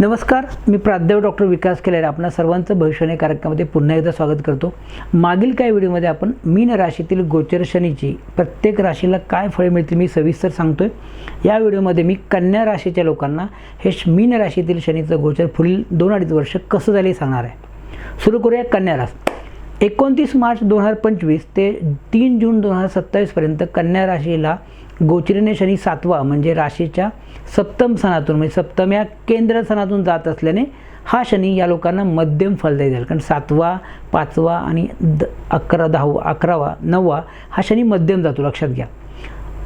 नमस्कार मी प्राध्यापक डॉक्टर विकास केलेला आपणा सर्वांचं भविष्यवाणी कार्यक्रमामध्ये पुन्हा एकदा स्वागत करतो. मागील काही व्हिडिओमध्ये आपण मीन राशीतील गोचर शनीची प्रत्येक राशीला काय फळे मिळतील मी सविस्तर सांगतोय. या व्हिडिओमध्ये मी कन्या राशीच्या लोकांना हे श- मीन राशीतील शनीचं गोचर पुढील दोन अडीच वर्ष कसं झाले सांगणार आहे. सुरू करूया कन्या राशी. एकोणतीस मार्च दोन हजार पंचवीस ते तीन जून दोन हजार सत्तावीसपर्यंत कन्या राशीला गोचरीने शनी सातवा म्हणजे राशीच्या सप्तम सणातून म्हणजे सप्तम या केंद्र सणातून जात असल्याने हा शनी या लोकांना मध्यम फलदायी जाईल कारण सातवा पाचवा आणि द अकरा दहावा अकरावा नववा हा शनी मध्यम जातो लक्षात घ्या.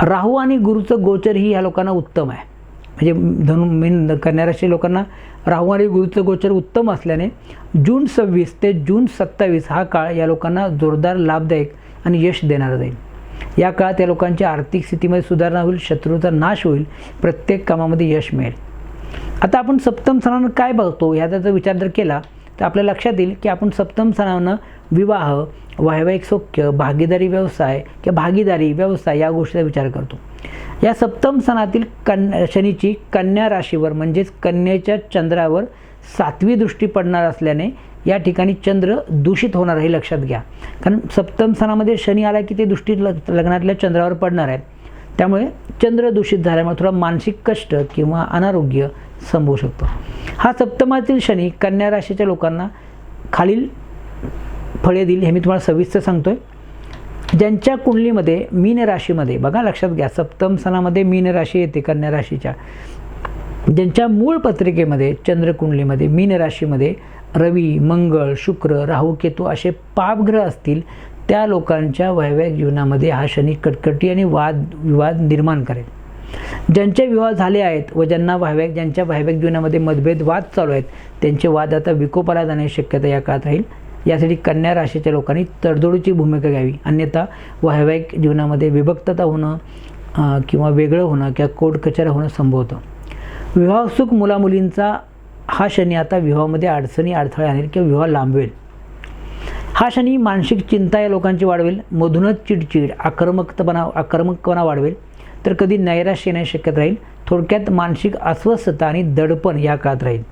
राहू आणि गुरुचं गोचर ही या लोकांना उत्तम आहे. म्हणजे धनु मीन कन्या लोकांना राहू आणि गुरुचं गोचर उत्तम असल्याने जून सव्वीस ते जून सत्तावीस हा काळ या लोकांना जोरदार लाभदायक आणि यश देणारा जाईल. या काळात या लोकांच्या आर्थिक स्थितीमध्ये सुधारणा होईल शत्रूचा नाश होईल प्रत्येक कामामध्ये यश मिळेल. आता आपण सप्तम सणानं काय बघतो ह्याचा जर विचार जर केला तर आपल्या लक्षात येईल की आपण सप्तम सणानं विवाह वैवाहिक सौख्य भागीदारी व्यवसाय किंवा भागीदारी व्यवसाय या गोष्टीचा विचार करतो. या सप्तम सणातील कन शनीची कन्या राशीवर म्हणजेच कन्येच्या चंद्रावर सातवी दृष्टी पडणार असल्याने या ठिकाणी चंद्र दूषित होणार हे लक्षात घ्या. कारण सप्तम सणामध्ये शनी आला की ते दृष्टी लग लग्नातल्या चंद्रावर पडणार आहे त्यामुळे चंद्र दूषित झाल्यामुळे थोडा मानसिक कष्ट किंवा अनारोग्य संभवू शकतो. हा सप्तमातील शनी कन्या राशीच्या लोकांना खालील फळे देईल हे मी तुम्हाला सविस्तर सांगतो आहे ज्यांच्या कुंडलीमध्ये मीन राशीमध्ये बघा लक्षात घ्या सप्तम सणामध्ये मीन राशी येते कन्या राशीच्या. ज्यांच्या मूळ पत्रिकेमध्ये चंद्रकुंडलीमध्ये मीन राशीमध्ये रवी मंगळ शुक्र राहू केतू असे पापग्रह असतील त्या लोकांच्या वैवाहिक जीवनामध्ये हा शनी कटकटी आणि वाद विवाद निर्माण करेल. ज्यांचे विवाह झाले आहेत व ज्यांना वैवाहिक ज्यांच्या वैवाहिक जीवनामध्ये मतभेद वाद चालू आहेत त्यांचे वाद आता विकोपाला जाण्याची शक्यता या काळात राहील. यासाठी कन्या राशीच्या लोकांनी तडजोडीची भूमिका घ्यावी. अन्यथा वैवाहिक जीवनामध्ये विभक्तता होणं किंवा वेगळं होणं किंवा कोर्ट कचऱ्या होणं संभवतं विवाहसुख मुलामुलींचा हा शनी आता विवाहामध्ये अडचणी अडथळे आणेल किंवा विवाह लांबवेल. हा शनी मानसिक चिंता या लोकांची वाढवेल मधूनच चिडचिड आक्रमकपणा आक्रमकपणा वाढवेल. तर कधी नैराश्य येण्याची शक्यता राहील थोडक्यात मानसिक अस्वस्थता आणि दडपण या काळात राहील.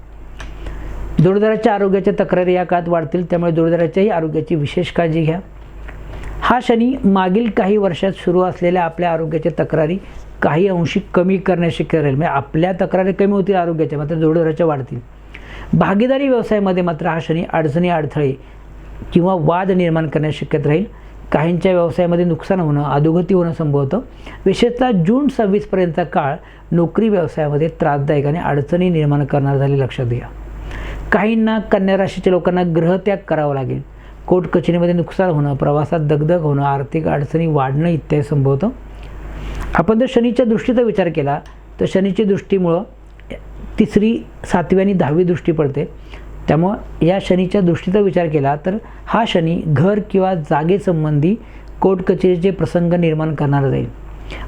जोडदाराच्या आरोग्याच्या तक्रारी या काळात वाढतील त्यामुळे जोडदाराच्याही आरोग्याची विशेष काळजी घ्या. हा शनी मागील काही वर्षात सुरू असलेल्या आपल्या आरोग्याच्या तक्रारी काही अंशी कमी करण्याशी करेल. राहील म्हणजे आपल्या तक्रारी कमी होतील आरोग्याच्या मात्र जोडदाराच्या वाढतील. भागीदारी व्यवसायामध्ये मात्र हा शनी अडचणी अडथळे किंवा वाद निर्माण करण्यास शक्यत राहील. काहींच्या व्यवसायामध्ये नुकसान होणं अधोगती होणं संभवतं. विशेषतः जून सव्वीसपर्यंतचा काळ नोकरी व्यवसायामध्ये त्रासदायक आणि अडचणी निर्माण करणार झाले लक्षात घ्या. काहींना कन्या राशीच्या लोकांना ग्रहत्याग करावा लागेल. कोर्ट कचेरीमध्ये नुकसान होणं प्रवासात दगदग होणं आर्थिक अडचणी वाढणं इत्यादी संभवतं. आपण जर शनीच्या दृष्टीचा विचार केला तर शनीची दृष्टीमुळं तिसरी सातवी आणि दहावी दृष्टी पडते. त्यामुळं या शनीच्या दृष्टीचा विचार केला तर हा शनी घर किंवा जागेसंबंधी कोर्ट कचेरीचे प्रसंग निर्माण करणारा जाईल.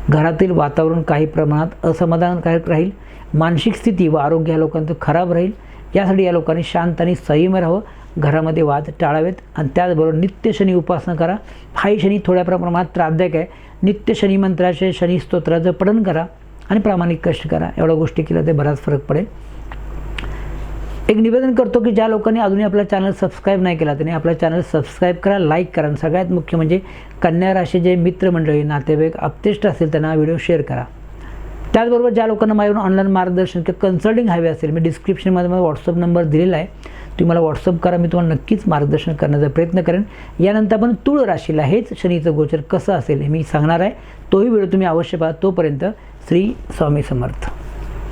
घरातील वातावरण काही प्रमाणात असमाधानकारक राहील. मानसिक स्थिती व आरोग्य या लोकांचं खराब राहील. यासाठी या लोकांनी शांत आणि संयम राहावं. घरामध्ये वाद टाळावेत. आणि त्याचबरोबर नित्य शनी उपासना करा. हाही शनी थोड्या प्रमाणात त्रासदायक आहे. नित्य शनी मंत्राचे शनी स्तोत्राचं पठण करा आणि प्रामाणिक कष्ट करा. एवढ्या गोष्टी केल्या ते बराच फरक पडेल. एक निवेदन करतो की ज्या लोकांनी अजूनही आपला चॅनल सबस्क्राईब नाही केला त्यांनी आपला चॅनल सबस्क्राईब करा लाईक करा. आणि सगळ्यात मुख्य म्हणजे कन्या राशी जे मित्रमंडळी नातेवाईक अपतेष्ट असेल त्यांना व्हिडिओ शेअर करा. त्याचबरोबर ज्या लोकांना माझ्याकडून ऑनलाईन मार्गदर्शन किंवा कन्सल्टिंग हवे असेल मी डिस्क्रिप्शनमध्ये माझा व्हॉट्सअप नंबर दिलेला आहे. तुम्ही मला व्हॉट्सअप करा मी तुम्हाला नक्कीच मार्गदर्शन करण्याचा प्रयत्न करेन. यानंतर आपण तुळ राशीला हेच शनीचं गोचर कसं असेल हे मी सांगणार आहे. तोही व्हिडिओ तुम्ही अवश्य पहा तोपर्यंत श्री स्वामी समर्थ.